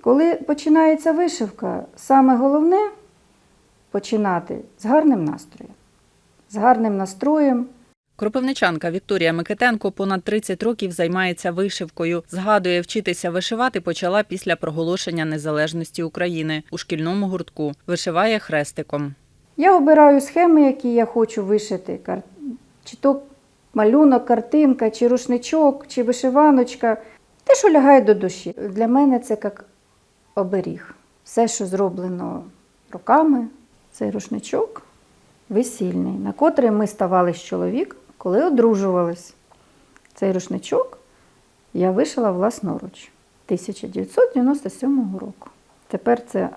коли починається вишивка, саме головне починати з гарним настроєм. З гарним настроєм, Кропивничанка Вікторія Микитенко понад 30 років займається вишивкою. Згадує, вчитися вишивати почала після проголошення незалежності України у шкільному гуртку. Вишиває хрестиком. Я обираю схеми, які я хочу вишити. Чи то малюнок, картинка, чи рушничок, чи вишиваночка. Те, що лягає до душі. Для мене це як оберіг. Все, що зроблено руками, цей рушничок весільний, на котрий ми ставали з чоловіком, коли одружувались. Цей рушничок я вишила власноруч 1997 року. Тепер це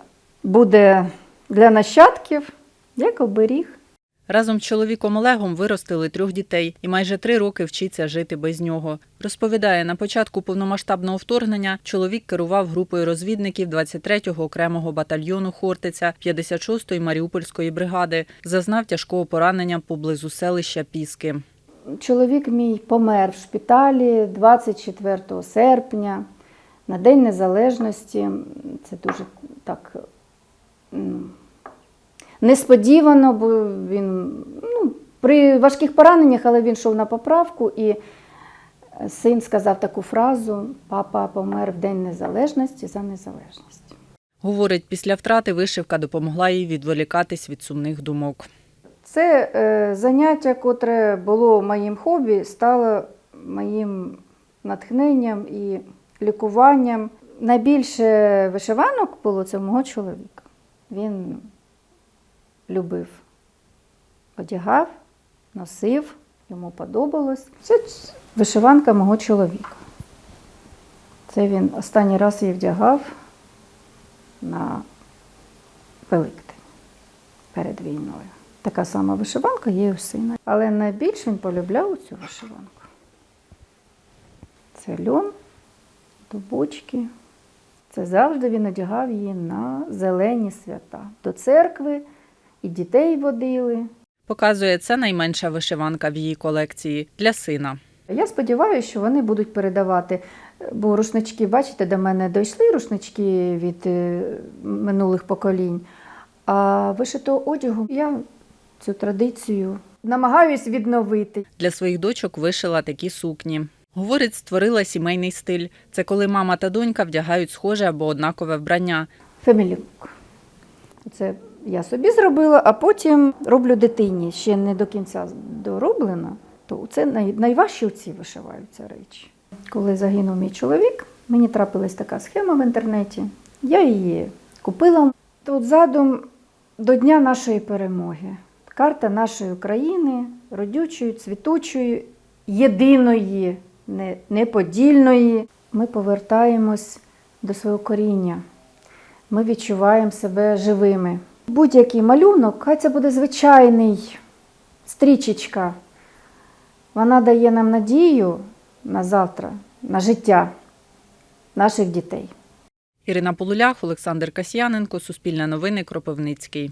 буде для нащадків як оберіг. Разом з чоловіком Олегом виростили трьох дітей і майже три роки вчиться жити без нього. Розповідає, на початку повномасштабного вторгнення чоловік керував групою розвідників 23-го окремого батальйону Хортиця 56-ї Маріупольської бригади. Зазнав тяжкого поранення поблизу селища Піски. Чоловік мій помер в шпиталі 24 серпня на День Незалежності. Це дуже так м, несподівано, бо він ну, при важких пораненнях, але він йшов на поправку, і син сказав таку фразу: Папа помер в День Незалежності за незалежність. Говорить, після втрати вишивка допомогла їй відволікатись від сумних думок. Це е, заняття, котре було моїм хобі, стало моїм натхненням і лікуванням. Найбільше вишиванок було це у мого чоловіка. Він любив, одягав, носив, йому подобалось. Це вишиванка мого чоловіка. Це він останній раз її вдягав на Великдень перед війною. Така сама вишиванка є у сина. Але найбільше він полюбляв цю вишиванку. Це льон, дубочки. Це завжди він одягав її на зелені свята. До церкви і дітей водили. Показує, це найменша вишиванка в її колекції для сина. Я сподіваюся, що вони будуть передавати, бо рушнички, бачите, до мене дійшли рушнички від е, минулих поколінь. А вишитого одягу я цю традицію намагаюсь відновити. Для своїх дочок вишила такі сукні. Говорить, створила сімейний стиль. Це коли мама та донька вдягають схоже або однакове вбрання. Фемілюк. Це я собі зробила, а потім роблю дитині. Ще не до кінця дороблено, то це най, найважчі ці вишиваються речі. Коли загинув мій чоловік, мені трапилась така схема в інтернеті. Я її купила. Тут задум до Дня нашої перемоги. Карта нашої України, родючої, цвітучої, єдиної, неподільної. Ми повертаємось до свого коріння ми відчуваємо себе живими. Будь-який малюнок, хай це буде звичайний стрічечка. Вона дає нам надію на завтра, на життя наших дітей. Ірина Полулях, Олександр Касьяненко, Суспільне новини, Кропивницький.